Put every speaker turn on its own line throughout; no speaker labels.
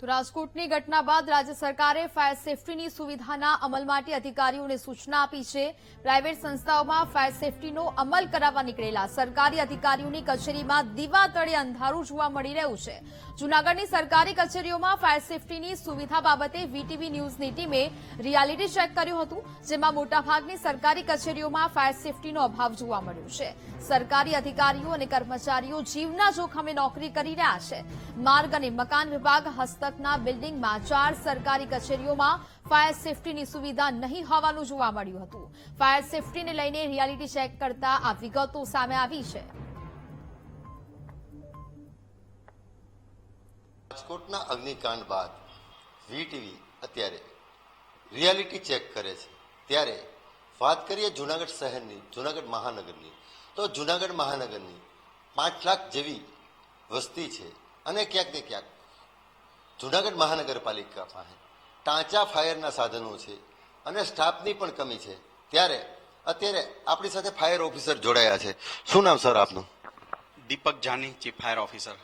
તો રાજકોટની ઘટના બાદ રાજ્ય સરકારે ફાયર સેફટીની સુવિધાના અમલ માટે અધિકારીઓને સૂચના આપી છે. પ્રાઇવેટ સંસ્થાઓમાં ફાયર સેફટીનો અમલ કરાવવા નીકળેલા સરકારી અધિકારીઓની કચેરીમાં દીવા તળે અંધારું જોવા મળી રહ્યું છે. જૂનાગઢની સરકારી કચેરીઓમાં ફાયર સેફટીની સુવિધા બાબતે વીટીવી ન્યૂઝની ટીમે રિયાલિટી ચેક કર્યું હતું, જેમાં મોટાભાગની સરકારી કચેરીઓમાં ફાયર સેફટીનો અભાવ જોવા મળ્યો છે. સરકારી અધિકારીઓ અને કર્મચારીઓ જીવના જોખમે નોકરી કરી રહ્યા છે. માર્ગ અને મકાન વિભાગ હસ્તકના બિલ્ડિંગમાં ચાર સરકારી કચેરીઓમાં ફાયર સેફટીની સુવિધા નહીં હોવાનું જોવા મળ્યું હતું. ફાયર સેફટીને લઈને રિયાલિટી ચેક કરતા આ વિગતો સામે આવી છે.
રાજકોટના અગ્નિકાંડ બાદ વીટીવી અત્યારે રિયાલિટી ચેક કરે છે. ત્યારે વાત કરીએ જુનાગઢ શહેરની, જુનાગઢ મહાનગરની. તો જુનાગઢ મહાનગરની પાંચ લાખ જેવી વસ્તી છે અને ક્યાંક ને ક્યાંક જુનાગઢ મહાનગરપાલિકા પાસે ટાંચા ફાયરના સાધનો છે અને સ્ટાફની પણ કમી છે. ત્યારે અત્યારે આપણી સાથે ફાયર ઓફિસર જોડાયા છે. શું નામ સર આપનું?
Deepak Jani chief fire officer.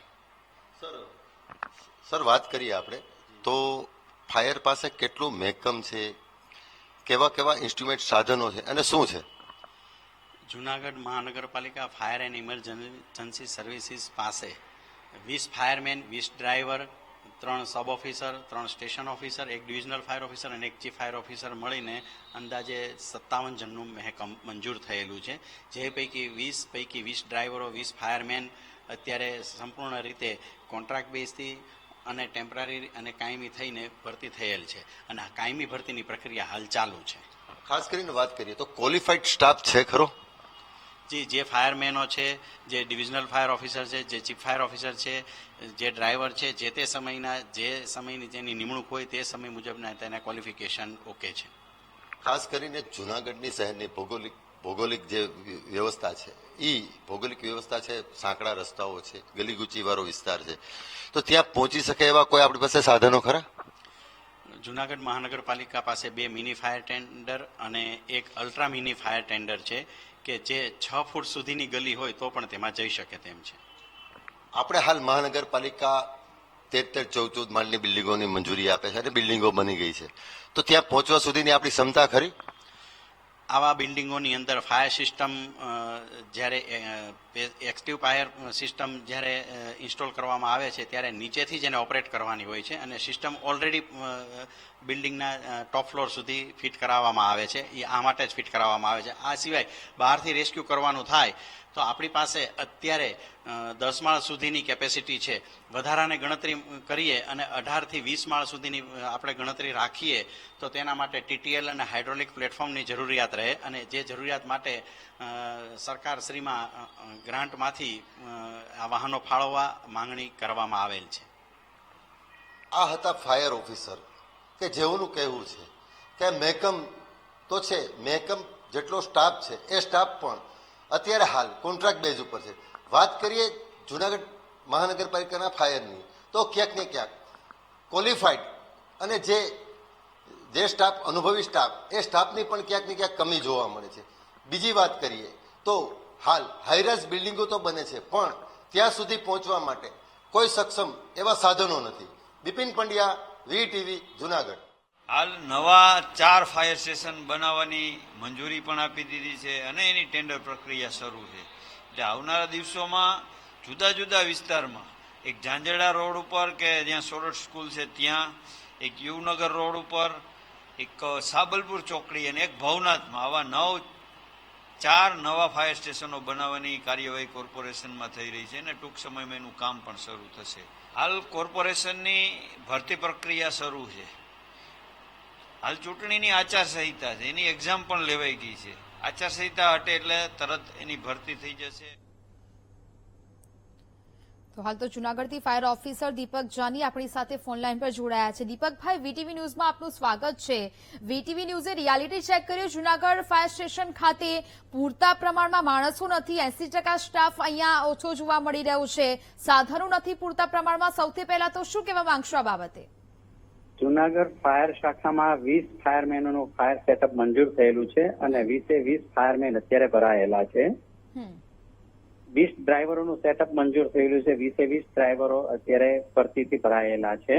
Sir sir વાત કરીએ આપણે. તો ફાયર પાસે કેટલું મેકમ છે? કેવા કેવા ઇન્સ્ટ્રુમેન્ટ સાધનો છે અને શું છે?
જુનાગઢ મહાનગરપાલિકા ફાયર એન્ડ ઇમરજન્સી સર્વિસીસ પાસે વીસ ફાયરમેન વીસ ડ્રાઈવર ત્રણ સબ ઓફિસર ત્રણ સ્ટેશન ઓફિસર એક ડિવિઝનલ ફાયર ઓફિસર અને એક ચીફ ફાયર ઓફિસર મળીને અંદાજે સત્તાવન જણનું મહેકમ મંજૂર થયેલું છે. જે પૈકી વીસ પૈકી વીસ ડ્રાઈવરો વીસ ફાયરમેન અત્યારે સંપૂર્ણ રીતે કોન્ટ્રાક્ટ બેઝથી અને ટેમ્પરરી અને કાયમી થઈને ભરતી થયેલ છે. અને આ કાયમી ભરતીની પ્રક્રિયા હાલ ચાલુ છે.
ખાસ કરીને વાત કરીએ તો ક્વોલિફાઈડ સ્ટાફ છે ખરો?
જી, જે ફાયરમેનો છે, જે ડિવિઝનલ ફાયર ઓફિસર છે, જે ચીફ ફાયર ઓફિસર છે, જે ડ્રાઈવર છે, જે તે સમયના, જે સમયની જેની નિમણૂક હોય તે સમય મુજબના તેના ક્વોલિફિકેશન ઓકે છે.
ખાસ કરીને જુનાગઢની શહેરની ભૌગોલિક ભૌગોલિક જે વ્યવસ્થા છે એ ભૌગોલિક વ્યવસ્થા છે, સાંકડા રસ્તાઓ છે ગલીગુચી વાળો વિસ્તાર છે. તો ત્યાં પહોંચી શકે એવા કોઈ આપણી પાસે સાધનો ખરા?
જુનાગઢ મહાનગરપાલિકા પાસે બે મિની ફાયર ટેન્ડર અને એક અલ્ટ્રા મિની ફાયર ટેન્ડર છે કે જે છ ફૂટ સુધીની ગલી હોય તો પણ તેમાં જઈ શકે તેમ છે.
આપણે હાલ મહાનગરપાલિકા તેર ચૌદ ચૌદ માળની બિલ્ડિંગોની મંજૂરી આપે છે અને બિલ્ડિંગો બની ગઈ છે. તો ત્યાં પહોંચવા સુધીની આપણી ક્ષમતા ખરી?
આવા બિલ્ડિંગોની અંદર ફાયર સિસ્ટમ જ્યારે એક્ટિવ પાયર સિસ્ટમ જ્યારે ઇન્સ્ટોલ કરવામાં આવે છે, ત્યારે નીચેથી જ એને ઓપરેટ કરવાની હોય છે અને સિસ્ટમ ઓલરેડી બિલ્ડિંગના ટોપ ફ્લોર સુધી ફિટ કરાવવામાં આવે છે. એ આ માટે જ ફિટ કરાવવામાં આવે છે. આ સિવાય બહારથી રેસ્ક્યુ કરવાનું થાય તો આપણી પાસે અત્યારે દસ માળ સુધીની કેપેસિટી છે. વધારાને ગણતરી કરીએ અને અઢારથી વીસ માળ સુધીની આપણે ગણતરી રાખીએ, તો તેના માટે ટીટીએલ અને હાઇડ્રોલિક પ્લેટફોર્મની જરૂરિયાત રહે અને જે જરૂરિયાત માટે સરકાર શ્રીમાં ગ્રાન્ટમાંથી આ વાહનો ફાળવવા માંગણી કરવામાં આવેલ છે.
આ હતા ફાયર ઓફિસર કે જેઓનું કહેવું છે કે મહેકમ તો છે મહેકમ જેટલો સ્ટાફ છે, એ સ્ટાફ પણ અત્યારે હાલ કોન્ટ્રાક્ટ બેઝ ઉપર છે. વાત કરીએ જુનાગઢ મહાનગરપાલિકાના ફાયરની તો ક્યાંક ને ક્યાંક ક્વોલિફાઈડ અને જે જે સ્ટાફ અનુભવી સ્ટાફ એ સ્ટાફની પણ ક્યાંક ને ક્યાંક કમી જોવા મળે છે. બીજી વાત કરીએ તો હાલ હાઈરાઇઝ બિલ્ડિંગો તો બને છે, પણ ત્યાં સુધી પહોંચવા માટે કોઈ સક્ષમ એવા સાધનો નથી. Bipin Pandya, V TV, Junagadh.
હાલ નવા ચાર ફાયર સ્ટેશન બનાવવાની મંજૂરી પણ આપી દીધી છે અને એની ટેન્ડર પ્રક્રિયા શરૂ છે. એટલે આવનારા દિવસોમાં જુદા જુદા વિસ્તારમાં એક ઝાંઝડા રોડ ઉપર કે જ્યાં સોરઠ સ્કૂલ છે ત્યાં, એક યુવનગર રોડ ઉપર, એક સાબલપુર ચોકડી અને એક ભવનાથમાં આવા નવ, ચાર નવા ફાયર સ્ટેશનો બનાવવાની કાર્યવાહી કોર્પોરેશનમાં થઈ રહી છે અને ટૂંક સમયમાં એનું કામ પણ શરૂ થશે. હાલ કોર્પોરેશનની ભરતી પ્રક્રિયા શરૂ છે. હાલ ચૂંટણીની આચારસંહિતા છે. એની એક્ઝામ પણ લેવાઈ ગઈ છે. આચારસંહિતા હટે એટલે તરત એની ભરતી થઈ જશે.
તો હાલ તો જુનાગઢથી ફાયર ઓફિસર દીપક જાની આપણી સાથે ફોન લાઈન પર જોડાયા છે. દીપકભાઈ, વીટીવી ન્યૂઝમાં આપનું સ્વાગત છે. વીટીવી ન્યૂઝે રિયાલિટી ચેક કર્યું. જુનાગઢ ફાયર સ્ટેશન ખાતે પૂરતા પ્રમાણમાં માણસો નથી. એસી ટકા સ્ટાફ અહીંયા ઓછો જોવા મળી રહ્યો છે. સાધનો નથી પૂરતા પ્રમાણમાં. સૌથી પહેલા તો શું કહેવા માંગશો આ બાબતે?
જુનાગઢ ફાયર શાખામાં વીસ ફાયરમેનોનું ફાયર સેટઅપ મંજૂર થયેલું છે અને વીસે વીસ ફાયરમેન અત્યારે ભરાયેલા છે. વીસ ડ્રાઈવરોનું સેટઅપ મંજૂર થયેલું છે. વીસે વીસ ડ્રાઈવરો અત્યારે ભરતીથી ભરાયેલા છે.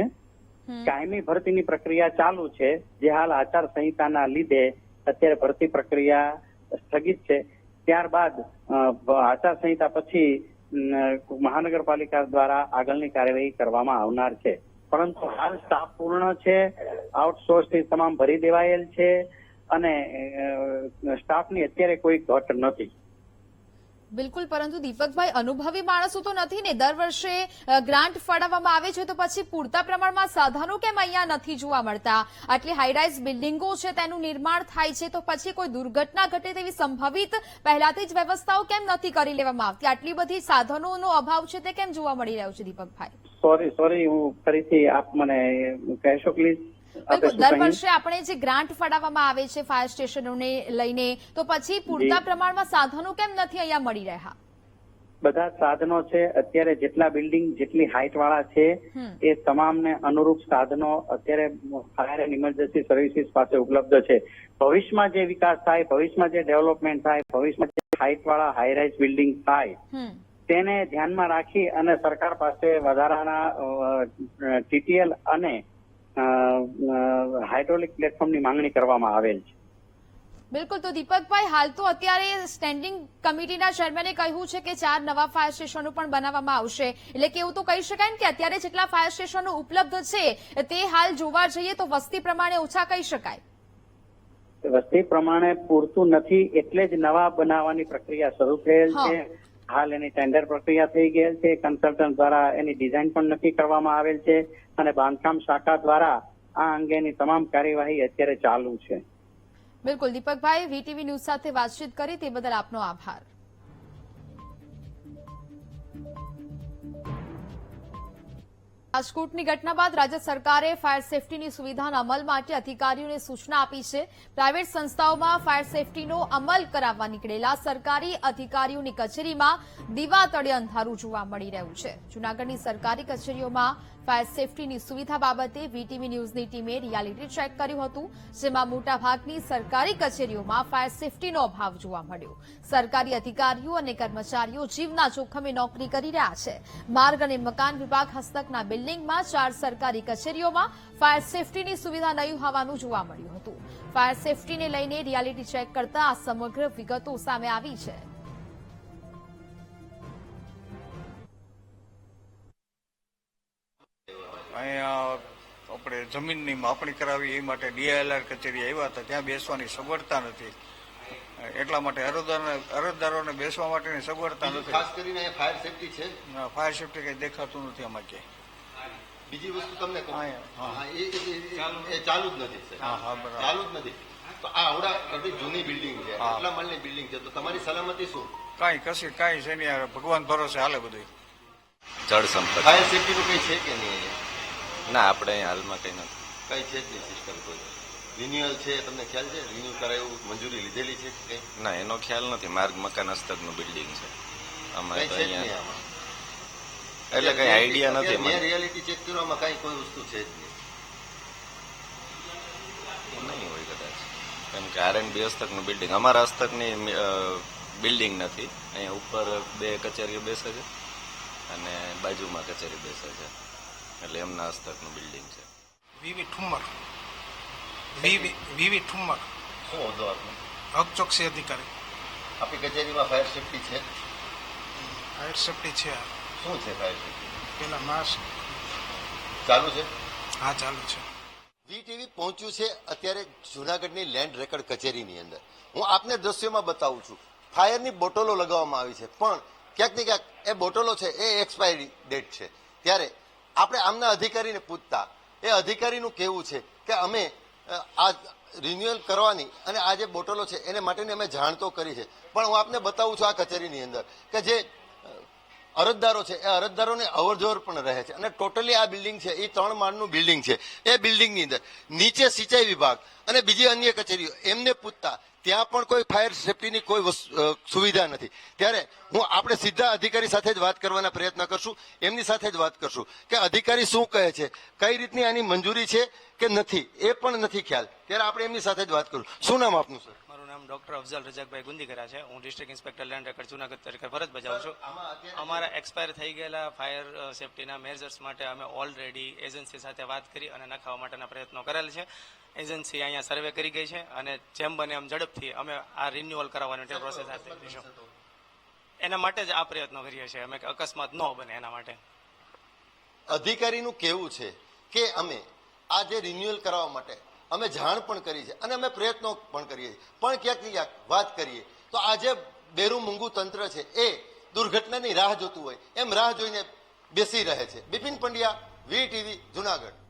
કાયમી ભરતીની પ્રક્રિયા ચાલુ છે. જે હાલ આચાર સંહિતાના લીધે અત્યારે ભરતી પ્રક્રિયા સ્થગિત છે. ત્યારબાદ આચાર સંહિતા પછી મહાનગરપાલિકા દ્વારા આગળની કાર્યવાહી કરવામાં આવનાર છે. પરંતુ હાલ સ્ટાફ પૂર્ણ છે આઉટસોર્સથી તમામ ભરી દેવાયેલ છે અને સ્ટાફની અત્યારે કોઈ ઘટ નથી.
બિલકુલ, પરંતુ દીપકભાઈ, અનુભવી માણસો તો નથી ને? દર વર્ષે ગ્રાન્ટ ફાળવવામાં આવે છે તો પછી પૂરતા પ્રમાણમાં સાધનો કેમ અહીંયા નથી જોવા મળતા? આટલી હાઈરાઇઝ બિલ્ડિંગો છે, તેનું નિર્માણ થાય છે તો પછી કોઈ દુર્ઘટના ઘટે તેવી સંભવિત પહેલાથી જ વ્યવસ્થાઓ કેમ નથી કરી લેવામાં આવતી? આટલી બધી સાધનોનો અભાવ છે તે કેમ જોવા મળી રહ્યો છે દીપકભાઈ?
સોરી સોરી હું ફરીથી આપ મને કહેશો પ્લીઝ.
બિલકુલ દર વર્ષે આપણે જે ગ્રાન્ટ ફાળવવામાં આવે છે ફાયર સ્ટેશનોને લઈને તો પછી પૂરતા પ્રમાણમાં સાધનો કેમ નથી અહીંયા મળી રહ્યા?
બધા સાધનો છે અત્યારે જેટલા બિલ્ડિંગ જેટલી હાઇટ વાળા છે એ તમામને અનુરૂપ સાધનો અત્યારે ફાયર એન્ડ ઇમરજન્સી સર્વિસીસ પાસે ઉપલબ્ધ છે. ભવિષ્યમાં જે વિકાસ થાય ભવિષ્યમાં જે ડેવલપમેન્ટ થાય ભવિષ્યમાં જે હાઇટ વાળા હાઈરાઇઝ બિલ્ડિંગ થાય તેને ધ્યાનમાં રાખી અને સરકાર પાસે વધારાના ટીટીએલ અને હાઇડ્રોલિક પ્લેટફોર્મની માંગણી કરવામાં આવેલ છે.
બિલકુલ. તો દીપકભાઈ હાલ તો અત્યારે સ્ટેન્ડિંગ કમિટીના ચેરમેને કહ્યું છે કે ચાર નવા ફાયર સ્ટેશનો પણ બનાવવામાં આવશે. એટલે કે એવું તો કહી શકાય ને કે અત્યારે જેટલા ફાયર સ્ટેશનો ઉપલબ્ધ છે તે હાલ જોવા જઈએ તો વસ્તી પ્રમાણે ઓછા કહી શકાય.
વસ્તી પ્રમાણે પૂરતું નથી એટલે જ નવા બનાવવાની પ્રક્રિયા શરૂ થયેલ છે. હાલ એની ટેન્ડર પ્રક્રિયા થઈ ગયેલ છે. કન્સલ્ટન્ટ દ્વારા એની ડિઝાઇન પણ નક્કી કરવામાં આવેલ છે અને બાંધકામ શાખા દ્વારા આ અંગેની તમામ કાર્યવાહી અત્યારે ચાલુ છે.
બિલકુલ. દીપકભાઈ વીટીવી ન્યૂઝ સાથે વાતચીત કરી તે બદલ આપનો આભાર. રાજકોટની ઘટના બાદ રાજ્ય સરકારે ફાયર સેફટીની સુવિધાના અમલ માટે અધિકારીઓને સૂચના આપી છે. પ્રાઇવેટ સંસ્થાઓમાં ફાયર સેફટીનો અમલ કરાવવા નીકળેલા સરકારી અધિકારીઓની કચેરીમાં દીવા તળે અંધારું જોવા મળી રહ્યું છે. જૂનાગઢની સરકારી કચેરીઓમાં ફાયર સેફટીની સુવિધા બાબતે વીટીવી ન્યૂઝની ટીમે રિયાલિટી ચેક કર્યું હતું, જેમાં મોટાભાગની સરકારી કચેરીઓમાં ફાયર સેફટીનો અભાવ જોવા મળ્યો. સરકારી અધિકારીઓ અને કર્મચારીઓ જીવના જોખમે નોકરી કરી રહ્યા છે. માર્ગ અને મકાન વિભાગ હસ્તકના બિલ્ડિંગમાં ચાર સરકારી કચેરીઓમાં ફાયર સેફટીની સુવિધા નહીં હોવાનું જોવા મળ્યું હતું. ફાયર સેફટીને લઈને રિયાલિટી ચેક કરતા આ સમગ્ર વિગતો સામે આવી છે.
અહીંયા આપણે જમીનની માપણી કરાવી એ માટે ડીઆઈએલઆર કચેરી આવ્યા હતા. ત્યાં બેસવાની સગવડતા નથી. એટલા માટે અરજદારોને અરજદારોને બેસવા માટેની સગવડતા નથી.
ખાસ કરીને ફાયર સેફટી છે?
ફાયર સેફ્ટી કઈ દેખાતું નથી આમાં ક્યાંય.
બીજી વસ્તુ તમને એ- ચાલુ જ નથી. ચાલુ જ નથી. તો આ આવડા આટલી જૂની બિલ્ડિંગ છે આટલા માલની બિલ્ડિંગ છે. તો તમારી સલામતી શું?
કાંઈ કશી કાંઈ છે નહીં. ભગવાન ભરોસે હાલે બધું
જળ સંપત્તિ
ફાયર સેફટીનું કઈ છે કે નહીં?
ના આપણે અહીંયા હાલમાં કઈ નથી.
કઈ છે જ નહીં સિસ્ટમ કોઈ. રિન્યુઅલ છે તમને ખ્યાલ છે? રિન્યુ કરાયું મંજૂરી લીધેલી છે કે કઈ?
ના એનો ખ્યાલ નથી. માર્ગ મકાન હસ્તકનું બિલ્ડિંગ છે. અમારે
કઈ
તો
છે જ નહીં
અહીંયા
આમાં.
એટલે કઈ આઈડિયા નથી
મેં રિયાલિટી ચેક કરવામાં કઈ કોઈ વસ્તુ છે જ નહીં.
નહીં હોય કદાચ. કેમ કે આર એન્ડ બી હસ્તકનું બિલ્ડિંગ અમારા હસ્તકની બિલ્ડિંગ નથી. અહીંયા ઉપર બે કચેરીઓ બેસે છે અને બાજુમાં કચેરી બેસે છે. એટલે એમના હસ્તકનું બિલ્ડિંગ છે.
V V Thummar. V V V V Thummar.
શું હોદ્દો આપનો?
હક ચોકસી અધિકારી.
આપણી કચેરીમાં ફાયર સેફટી છે?
ફાયર સેફટી છે
શું છે ફાયર સેફટી
પેલા માસ્ક
ચાલુ છે?
હા ચાલુ છે.
વીટીવી પહોંચ્યું છે અત્યારે જુનાગઢની લેન્ડ રેકર્ડ કચેરીની અંદર. હું આપને દ્રશ્યોમાં બતાવું છું. ફાયરની બોટલો લગાવવામાં આવી છે. પણ ક્યાંક ને ક્યાંક એ બોટલો છે એ એક્સપાયરી ડેટ છે. ત્યારે આપણે આમના અધિકારીને પૂછતા, એ અધિકારીનું કહેવું છે કે અમે આ રિન્યુઅલ કરવાની અને આ જે બોટલો છે એને માટેની અમે જાણ તો કરી છે. પણ હું આપને બતાવું છું આ કચેરીની અંદર કે જે અરજદારો છે, એ અરજદારોને અવરજવર પણ રહે છે અને ટોટલી આ બિલ્ડિંગ છે એ ત્રણ માળનું બિલ્ડિંગ છે. એ બિલ્ડિંગની અંદર નીચે સિંચાઈ વિભાગ અને બીજી અન્ય કચેરીઓ, એમને પૂછતા ત્યાં પણ કોઈ ફાયર સેફટીની કોઈ સુવિધા નથી. ત્યારે હું આપણે સીધા અધિકારી સાથે જ વાત કરવાના પ્રયત્ન કરશું એમની સાથે જ વાત કરશું કે અધિકારી શું કહે છે કઈ રીતની આની મંજૂરી છે કે નથી એ પણ નથી ખ્યાલ. ત્યારે આપણે એમની સાથે જ વાત કરું. શું નામ આપનું સર
મારું નામ ડોક્ટર અફઝલ રજાકભાઈ ગુંદીગરા છે. હું district inspector land record Junagadh તરીકે ફરજ બજાવું છું. અમારા એક્સપાયર થઈ ગયેલા ફાયર સેફટીના મેજર્સ માટે અમે ઓલરેડી એજન્સી સાથે વાત કરી અને નખાવવા માટેના પ્રયત્નો કરેલ છે. એજન્સી અહીંયા સર્વે કરી ગઈ છે અને જેમ બને એમ ઝડપથી અમે આ રિન્યુઅલ કરાવવાની પ્રોસેસ હાથ ધરી એના માટે જ આ પ્રયત્નો કરીએ છીએ અમે અકસ્માત ન બને એના માટે.
અધિકારીનું કહેવું છે કે અમે આ જે રિન્યુઅલ કરાવવા માટે અમે જાણ પણ કરી છે અને અમે પ્રયત્નો પણ કરીએ છીએ. પણ ક્યાંક ક્યાંક વાત કરીએ તો આ જે બેરું મૂંગું તંત્ર છે એ દુર્ઘટનાની રાહ જોતું હોય એમ રાહ જોઈને બેસી રહે છે. Bipin Pandya V TV Junagadh.